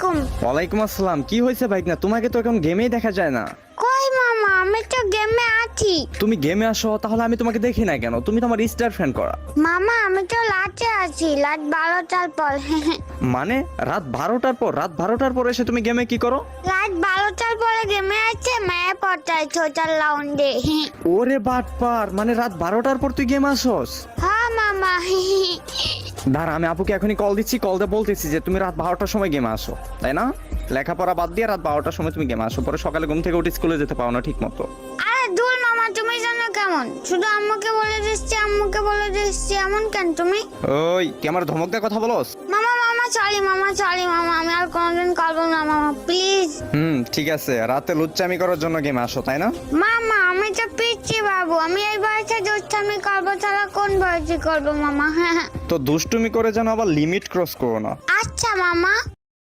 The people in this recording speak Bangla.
আলাইকুম। ওয়ালাইকুম আসসালাম। কি হয়েছে ভাই না তোমাকে তো এখন গেমেই দেখা যায় না। কই মামা? আমি তো গেমে আছি। তুমি গেমে আসো তাহলে আমি তোমাকে দেখি না কেন? তুমি তো আমার স্টার ফ্রেন্ড করা। মামা আমি তো লাটে আছি। লাট বারোটার পর। মানে? রাত বারোটার পর? রাত বারোটার পর এসে তুমি গেমে কি করো? রাত বারোটার পরে গেমে আছে মায়ের পড়তায় ছোটার লাউন্ডে ওরে বাটপার মানে রাত বারোটার পর তুই গেম আসোস? হ্যাঁ মামা। দাঁড়া আমি আপুকে এখনই কল দিচ্ছি কল দিয়ে বলতেছি যে তুমি রাত বারোটার সময় গেমে আসো তাই না? লেখাপড়া বাদ দিয়ে রাত বারোটার সময় তুমি গেমে আসো পরে সকালে ঘুম থেকে উঠে স্কুলে যেতে পারো না ঠিক মতো আরে দূর মামা তুমি জানো কেমন? শুধু আম্মুকে বলে দিচ্ছি আম্মুকে বলে দিচ্ছি এমন কেন তুমি? ওই কি আমার ধমক দিয়ে কথা বলোস? মামা মামা সরি মামা সরি মামা আমি আর কোনোদিন করব না মামা প্লিজ হুম ঠিক আছে রাতে লুচ্চামি করার জন্য গেমে আসো তাই না? মামা আমি তো পিচ্ছি বাবু আমি এই দুষ্টামি করব ছাড়া কোন বয়সে করব মামা? হ্যাঁ তো দুষ্টুমি করে যেন আবার লিমিট ক্রস করো না। আচ্ছা মামা।